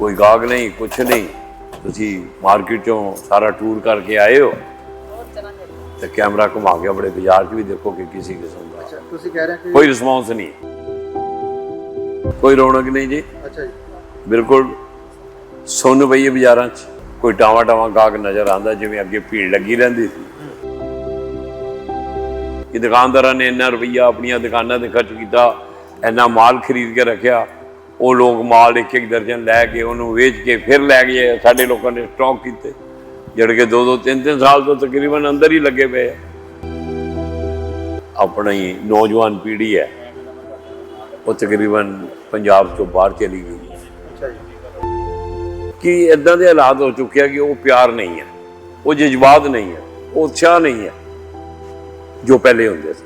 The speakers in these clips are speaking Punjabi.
ਕੋਈ ਗਾਹਕ ਨਹੀਂ ਕੁਛ ਨਹੀਂ। ਤੁਸੀਂ ਮਾਰਕੀਟ ਚੋਂ ਸਾਰਾ ਟੂਰ ਕਰਕੇ ਆਏ ਹੋ। ਤੇ ਕੈਮਰਾ ਘੁਮਾ ਕੇ ਆਪਣੇ ਬਾਜ਼ਾਰ 'ਚ ਵੀ ਦੇਖੋ ਕਿ ਕਿਸੇ ਕਿਸਮ ਦਾ। ਅੱਛਾ ਤੁਸੀਂ ਕਹਿ ਰਹੇ ਹੋ ਕਿ ਕੋਈ ਰਿਸਪੌਂਸ ਨਹੀਂ। ਕੋਈ ਰੌਣਕ ਨਹੀਂ ਜੀ। ਅੱਛਾ ਜੀ। ਬਿਲਕੁਲ ਸੁੰਨ ਪਈ ਹੈ ਬਾਜ਼ਾਰਾਂ 'ਚ। ਕੋਈ ਟਾਵਾ ਟਾਵਾ ਗਾਹਕ ਨਜ਼ਰ ਆਂਦਾ ਜਿਵੇਂ ਅੱਗੇ ਭੀੜ ਲੱਗੀ ਰਹਿੰਦੀ ਸੀ। ਕਿ ਦੁਕਾਨਦਾਰਾਂ ਨੇ ਇੰਨਾ ਰੁਪਈਆ ਆਪਣੀਆਂ ਦੁਕਾਨਾਂ ਤੇ ਖਰਚ ਕੀਤਾ ਇੰਨਾ ਮਾਲ ਖਰੀਦ ਕੇ ਰੱਖਿਆ। ਉਹ ਲੋਕ ਮਾਲ ਇੱਕ ਇੱਕ ਦਰਜਨ ਲੈ ਕੇ ਉਹਨੂੰ ਵੇਚ ਕੇ ਫਿਰ ਲੈ ਗਏ। ਸਾਡੇ ਲੋਕਾਂ ਨੇ ਸਟਾਕ ਕੀਤੇ। ਜਿਹੜੇ ਕਿ ਦੋ ਦੋ ਤਿੰਨ ਤਿੰਨ ਸਾਲ ਤੋਂ ਤਕਰੀਬਨ ਅੰਦਰ ਹੀ ਲੱਗੇ ਪਏ ਆ। ਆਪਣੀ ਨੌਜਵਾਨ ਪੀੜ੍ਹੀ ਹੈ। ਉਹ ਤਕਰੀਬਨ ਪੰਜਾਬ ਤੋਂ ਬਾਹਰ ਚਲੀ ਗਈ ਕਿ ਇਦਾਂ ਦੇ ਹਾਲਾਤ ਹੋ ਚੁੱਕੇ ਆ ਕਿ ਉਹ ਪਿਆਰ ਨਹੀਂ ਹੈ। ਉਹ ਜਜ਼ਬਾਤ ਨਹੀਂ ਹੈ। ਉਹ ਉਤਸ਼ਾਹ ਨਹੀਂ ਹੈ। ਜੋ ਪਹਿਲੇ ਹੁੰਦੇ ਸੀ।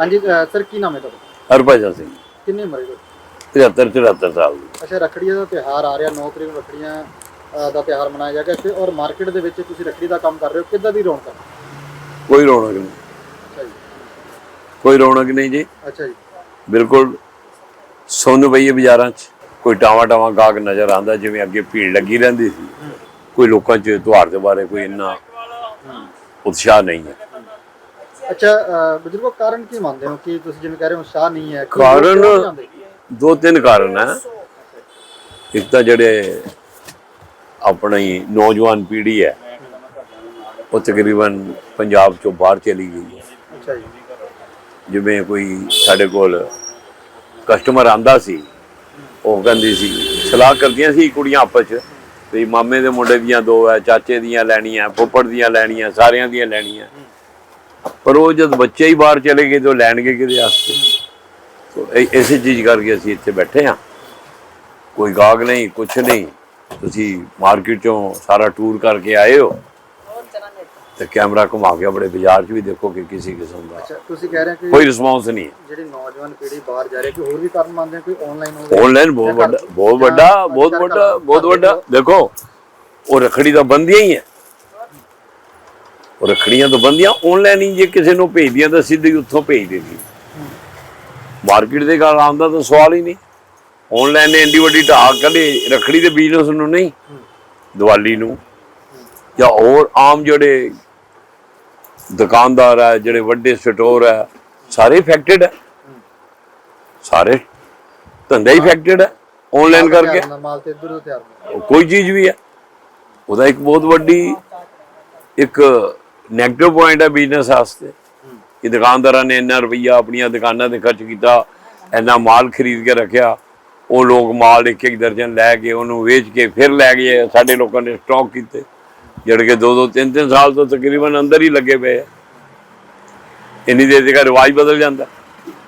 ਹਾਂਜੀ ਸਰ ਕੀ ਨਾਮ ਹੈ ਤੁਹਾਡਾ? ਹਰਭਜਨ ਸਿੰਘ। ਕਿੰਨੀ ਉਮਰ ਹੈ ਤੁਹਾਡੀ 73 74 ਸਾਲ ਦੀ। ਅੱਛਾ ਰੱਖੜੀ ਦਾ ਤਿਉਹਾਰ ਆ ਰਿਹਾ 9 ਤਰੀਕ ਨੂੰ ਰੱਖੜੀਆਂ ਅ, ਦਾ ਤਿਉਹਾਰ ਮਨਾਇਆ ਜਾਏਗਾ ਤੇ ਔਰ ਮਾਰਕੀਟ ਦੇ ਵਿੱਚ ਤੁਸੀਂ ਰੱਖੜੀ ਦਾ ਕੰਮ ਕਰ ਰਹੇ ਹੋ ਕਿੱਦਾਂ ਦੀ ਰੌਣਕ ਹੈ ਕੋਈ ਰੌਣਕ ਨਹੀਂ। ਅੱਛਾ ਜੀ। ਕੋਈ ਰੌਣਕ ਨਹੀਂ ਜੀ। ਅੱਛਾ ਜੀ। ਬਿਲਕੁਲ ਸੁੰਨ ਪਈ ਹੈ ਬਾਜ਼ਾਰਾਂ 'ਚ। ਕੋਈ ਟਾਵਾ ਟਾਵਾ ਗਾਹਕ ਨਜ਼ਰ ਆਂਦਾ ਜਿਵੇਂ ਅੱਗੇ ਭੀੜ ਲੱਗੀ ਰਹਿੰਦੀ ਸੀ। ਕੋਈ ਲੋਕਾਂ 'ਚ ਤਿਉਹਾਰ ਦੇ ਬਾਰੇ ਕੋਈ ਇੰਨਾ ਉਤਸ਼ਾਹ ਨਹੀਂ ਹੈ। ਅੱਛਾ ਅ, ਬਜ਼ੁਰਗੋ ਕਾਰਨ ਕੀ ਮੰਨਦੇ ਹੋ ਕਿ ਤੁਸੀਂ ਜਿਵੇਂ ਕਹਿ ਰਹੇ ਹੋ ਉਤਸ਼ਾਹ ਨਹੀਂ ਹੈ? ਕਿ ਕਾਰਨ- ਲੋਕ ਕਿਉਂ ਨਹੀਂ ਆਉਂਦੇ? ਦੋ ਤਿੰਨ ਕਾਰਨ ਹੈ। ਇੱਕ ਤਾਂ ਜਿਹੜੇ ਆਪਣੀ ਨੌਜਵਾਨ ਪੀੜ੍ਹੀ ਹੈ ਉਹ ਤਕਰੀਬਨ ਪੰਜਾਬ ਤੋਂ ਬਾਹਰ ਚਲੀ ਗਈ ਹੈ। ਅੱਛਾ ਜੀ। ਜਿਵੇਂ ਕੋਈ ਸਾਡੇ ਕੋਲ ਕਸਟਮਰ ਆਂਦਾ ਸੀ ਉਹ ਕਹਿੰਦੀ ਸੀ ਸਲਾਹ ਕਰਦੀਆਂ ਸੀ ਕੁੜੀਆਂ ਆਪਸ ਚ ਵੀ ਮਾਮੇ ਦੇ ਮੁੰਡੇ ਦੀਆਂ ਦੋ ਹੈ ਚਾਚੇ ਦੀਆਂ ਲੈਣੀਆਂ ਫੁੱਫੜ ਦੀਆਂ ਲੈਣੀਆਂ ਸਾਰਿਆਂ ਦੀਆਂ ਲੈਣੀਆਂ। ਪਰ ਉਹ ਜਦ ਬੱਚੇ ਹੀ ਬਾਹਰ ਚਲੇ ਗਏ ਤਾਂ ਉਹ ਲੈਣਗੇ ਕਿਹਦੇ ਵਾਸਤੇ? ਤੋ ਇਸੇ ਚੀਜ਼ ਕਰਕੇ ਅਸੀਂ ਇੱਥੇ ਬੈਠੇ ਹਾਂ। ਕੋਈ ਗਾਹਕ ਨਹੀਂ ਕੁਛ ਨਹੀਂ। ਤੁਸੀਂ ਮਾਰਕੀਟ ਚੋਂ ਸਾਰਾ ਟੂਰ ਕਰਕੇ ਆਏ ਹੋ। ਤੇ ਕੈਮਰਾ ਘੁਮਾ ਕੇ ਆਪਣੇ ਬਾਜ਼ਾਰ 'ਚ ਵੀ ਦੇਖੋ ਕਿ ਕਿਸੇ ਕਿਸਮ ਦਾ ਅੱਛਾ ਤੁਸੀਂ ਕਹਿ ਰਹੇ ਹੋ ਕਿ ਕੋਈ ਰਿਸਪੌਂਸ ਨਹੀਂ ਜਿਹੜੀ ਨੌਜਵਾਨ ਪੀੜ੍ਹੀ ਬਾਹਰ ਜਾ ਰਹੀ ਹੈ ਕਿ ਹੋਰ ਵੀ ਕਾਰਨ ਮੰਨਦੇ ਹੋ ਕੋਈ ਆਨਲਾਈਨ ਹੋ ਗਿਆ? ਆਨਲਾਈਨ ਬਹੁਤ ਵੱਡਾ ਬਹੁਤ ਵੱਡਾ ਬਹੁਤ ਵੱਡਾ ਬਹੁਤ ਵੱਡਾ। ਦੇਖੋ ਉਹ ਰਖੜੀ ਤਾਂ ਬੰਦੀਆਂ ਹੀ ਹੈ। ਉਹ ਰਖੜੀਆਂ ਤਾਂ ਬੰਦੀਆਂ ਆਨਲਾਈਨ ਹੀ ਜੇ ਕਿਸੇ ਨੂੰ ਭੇਜਦੀਆਂ ਤਾਂ ਸਿੱਧੀ ਉੱਥੋਂ ਭੇਜ ਦਿੰਦੀ। ਮਾਰਕੀਟ ਦੇ ਗੱਲ ਆਉਂਦਾ ਤਾਂ ਸਵਾਲ ਹੀ ਨਹੀਂ। ਆਨਲਾਈਨ ਨੇ ਇੰਡੀ ਵੱਡੀ ਢਾਕ ਕੱਢੀ ਰਖੜੀ ਦੇ ਬਿਜ਼ਨਸ ਨੂੰ ਨਹੀਂ ਦੀਵਾਲੀ ਨੂੰ। ਜਾਂ ਹੋਰ ਆਮ ਜਿਹੜੇ ਦੁਕਾਨਦਾਰ ਹੈ ਜਿਹੜੇ ਵੱਡੇ ਸਟੋਰ ਹੈ ਸਾਰੇ ਇਫੈਕਟਡ ਹੈ ਸਾਰੇ ਧੰਦਾ ਹੀ ਇਫੈਕਟਡ ਹੈ ਆਨਲਾਈਨ ਕਰਕੇ। ਮਾਲ ਤੇ ਇੱਧਰ ਤੋਂ ਤਿਆਰ ਹੁੰਦਾ। ਉਹ ਕੋਈ ਚੀਜ਼ ਵੀ ਹੈ ਉਹਦਾ ਇੱਕ ਬਹੁਤ ਵੱਡੀ ਇੱਕ 네ਗੇਟਿਵ ਪੁਆਇੰਟ ਹੈ ਬਿਜ਼ਨਸ ਵਾਸਤੇ। ਕਿ ਦੁਕਾਨਦਾਰਾਂ ਨੇ ਇੰਨਾ ਰੁਪਈਆ ਆਪਣੀਆਂ ਦੁਕਾਨਾਂ ਤੇ ਖਰਚ ਕੀਤਾ ਇੰਨਾ ਮਾਲ ਖਰੀਦ ਕੇ ਰੱਖਿਆ ਉਹ ਲੋਕ ਮਾਲ ਇੱਕ ਇੱਕ ਦਰਜਨ ਲੈ ਕੇ ਉਹਨੂੰ ਵੇਚ ਕੇ ਫਿਰ ਲੈ ਗਏ ਸਾਡੇ ਲੋਕਾਂ ਨੇ ਸਟਾਕ ਕੀਤੇ। ਜਿਹੜੇ ਕਿ ਦੋ ਦੋ ਤਿੰਨ ਤਿੰਨ ਸਾਲ ਤੋਂ ਤਕਰੀਬਨ ਅੰਦਰ ਹੀ ਲੱਗੇ ਪਏ ਆ। ਇੰਨੀ ਦੇਰ ਤੱਕ ਰਿਵਾਜ ਬਦਲ ਜਾਂਦਾ।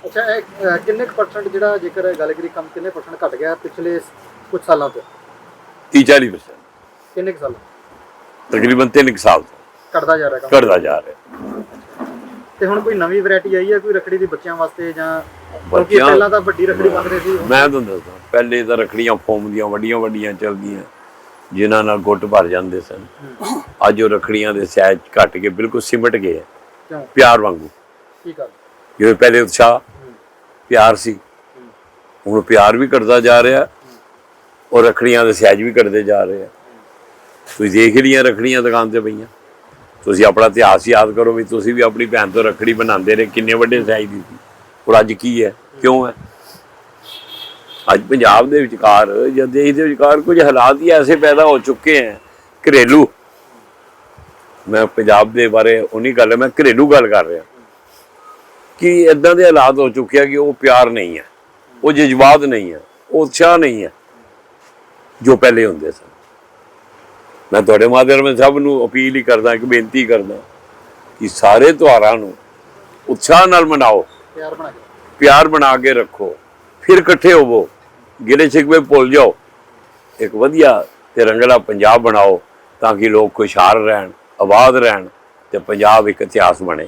ਅੱਛਾ ਇਹ ਕਿੰਨੇ ਪਰਸੈਂਟ ਜਿਹੜਾ ਜੇਕਰ ਗੱਲ ਕਰੀ ਕੰਮ ਕਿੰਨੇ ਪਰਸੈਂਟ ਘਟ ਗਿਆ ਪਿਛਲੇ ਕੁਝ ਸਾਲਾਂ ਤੋਂ? 30 40% ਕਿੰਨੇ ਸਾਲ ਤਕਰੀਬਨ 3 ਸਾਲ ਤੋਂ। ਘਟਦਾ ਜਾ ਰਿਹਾ ਕੰਮ? ਘਟਦਾ ਜਾ ਰਿਹਾ। ਤੇ ਹੁਣ ਕੋਈ ਨਵੀਂ ਵੈਰਾਈਟੀ ਆਈ ਹੈ ਕੋਈ ਰੱਖੜੀ ਦੀ ਬੱਚਿਆਂ ਵਾਸਤੇ ਜਾਂ ਕਿਉਂਕਿ ਬੱਚਿਆਂ- ਪਹਿਲਾਂ ਤਾਂ ਵੱਡੀ ਰੱਖੜੀ ਬੰਦ ਰਹੀ ਸੀ। ਮੈਂ ਤੁਹਾਨੂੰ ਦੱਸਦਾ ਪਹਿਲੇ ਤਾਂ ਰੱਖੜੀਆਂ ਫੋਮ ਦੀਆਂ ਵੱਡੀਆਂ ਵੱਡੀਆਂ ਚੱਲਦੀਆਂ ਜਿਨ੍ਹਾਂ ਨਾਲ ਗੁੱਟ ਭਰ ਜਾਂਦੇ ਸਨ। ਅੱਜ ਉਹ ਰੱਖੜੀਆਂ ਦੇ ਸਾਈਜ਼ ਘਟ ਕੇ ਬਿਲਕੁਲ ਸਿਮਟ ਗਏ ਆ, ਕਿਉਂ ਪਿਆਰ ਵਾਂਗੂ। ਕੀ ਗੱਲ? ਜਿਵੇਂ ਪਹਿਲੇ ਉਤਸ਼ਾਹ ਪਿਆਰ ਸੀ। ਹੁਣ ਪਿਆਰ ਵੀ ਘਟਦਾ ਜਾ ਰਿਹਾ ਔਰ ਰੱਖੜੀਆਂ ਦੇ ਸਾਈਜ਼ ਵੀ ਘਟਦੇ ਜਾ ਰਹੇ ਆ। ਤੁਸੀਂ ਦੇਖ ਲਈਆਂ ਰੱਖੜੀਆਂ ਦੁਕਾਨ ਤੇ ਪਈਆਂ। ਤੁਸੀਂ ਆਪਣਾ ਇਤਿਹਾਸ ਯਾਦ ਕਰੋ ਵੀ ਤੁਸੀਂ ਵੀ ਆਪਣੀ ਭੈਣ ਤੋਂ ਰੱਖੜੀ ਬਣਾਉਂਦੇ ਰਹੇ, ਕਿੰਨੇ ਵੱਡੇ ਸਾਈਜ਼ ਦੀ ਸੀ। ਔਰ ਅੱਜ ਕੀ ਹੈ? ਕਿਉਂ ਹੈ? ਅੱਜ ਪੰਜਾਬ ਦੇ ਵਿਚਕਾਰ ਜਾਂ ਦੇਸ਼ ਦੇ ਵਿਚਕਾਰ ਕੁਝ ਹਾਲਾਤ ਹੀ ਐਸੇ ਪੈਦਾ ਹੋ ਚੁੱਕੇ ਹੈ। ਘਰੇਲੂ। ਮੈਂ ਪੰਜਾਬ ਦੇ ਬਾਰੇ ਉਨੀ ਗੱਲ, ਮੈਂ ਘਰੇਲੂ ਗੱਲ ਕਰ ਰਿਹਾ। ਕਿ ਇਦਾਂ ਦੇ ਹਾਲਾਤ ਹੋ ਚੁੱਕੇ ਆ ਕਿ ਉਹ ਪਿਆਰ ਨਹੀਂ ਹੈ। ਉਹ ਜਜ਼ਬਾਤ ਨਹੀਂ ਹੈ। ਉਹ ਉਤਸ਼ਾਹ ਨਹੀਂ ਹੈ। ਜੋ ਪਹਿਲੇ ਹੁੰਦੇ ਸਨ। ਮੈਂ ਤੁਹਾਡੇ ਮਾਧਿਅਮ ਰਾਹੀਂ ਸਭ ਨੂੰ ਅਪੀਲ ਹੀ ਕਰਦਾ ਇੱਕ ਬੇਨਤੀ ਕਰਦਾ ਕਿ ਸਾਰੇ ਤਿਉਹਾਰਾਂ ਨੂੰ ਉਤਸ਼ਾਹ ਨਾਲ ਮਨਾਓ। ਪਿਆਰ ਬਣਾ ਕੇ ਪਿਆਰ ਬਣਾ ਕੇ ਰੱਖੋ। ਫਿਰ ਇਕੱਠੇ ਹੋਵੋ। ਗਿਲੇ ਸ਼ਿਕਵੇ ਭੁੱਲ ਜਾਓ। ਇੱਕ ਵਧੀਆ ਤੇ ਰੰਗਲਾ ਪੰਜਾਬ ਬਣਾਓ ਤਾਂ ਕਿ ਲੋਕ ਖੁਸ਼ਹਾਲ ਰਹਿਣ ਆਬਾਦ ਰਹਿਣ ਤੇ ਪੰਜਾਬ ਇੱਕ ਇਤਿਹਾਸ ਬਣੇ।